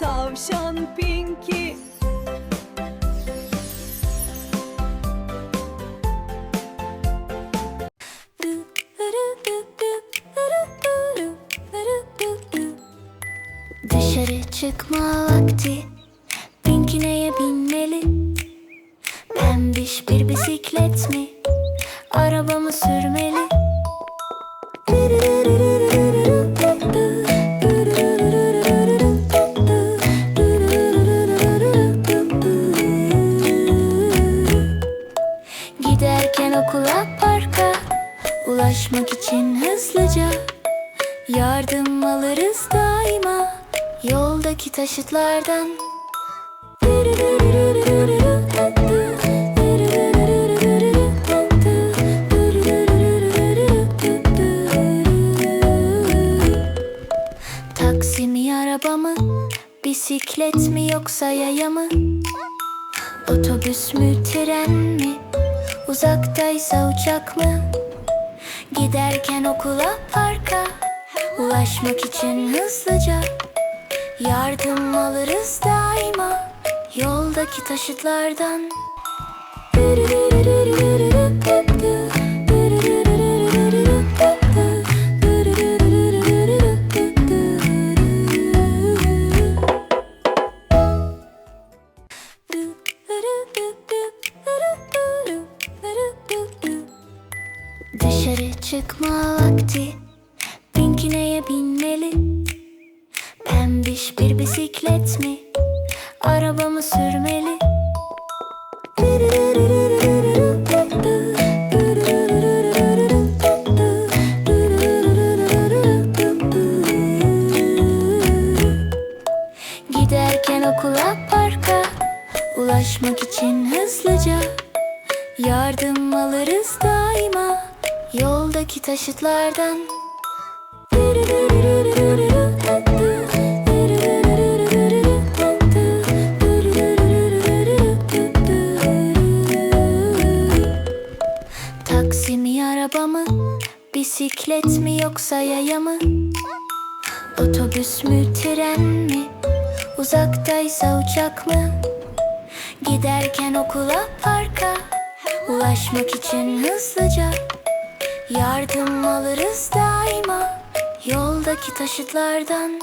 Tavşan Pinky. Dışarı çıkma vakti. Pinkine'ye binmeli? Pembiş bir bisiklet mi? Arabamı sürmeli okula parka Ulaşmak için hızlıca Yardım alırız daima Yoldaki taşıtlardan Taksi mi araba mı? Bisiklet mi yoksa yaya mı? Otobüs mü tren mi? Uzaktaysa uçak mı? Giderken okula parka. Ulaşmak için hızlıca Yardım alırız daima. Yoldaki taşıtlardan. Dışarı çıkma vakti. Pinkine'ye binmeli. Pembiş bir bisiklet mi? Arabamı sürmeli. Giderken okula parka Ulaşmak için hızlıca Yardım alırız daima Yoldaki taşıtlardan Taksi mi araba mı? Bisiklet mi yoksa yaya mı? Otobüs mü tren mi? Uzaktaysa uçak mı? Giderken okula parka Ulaşmak için hızlıca Yardım alırız daima Yoldaki taşıtlardan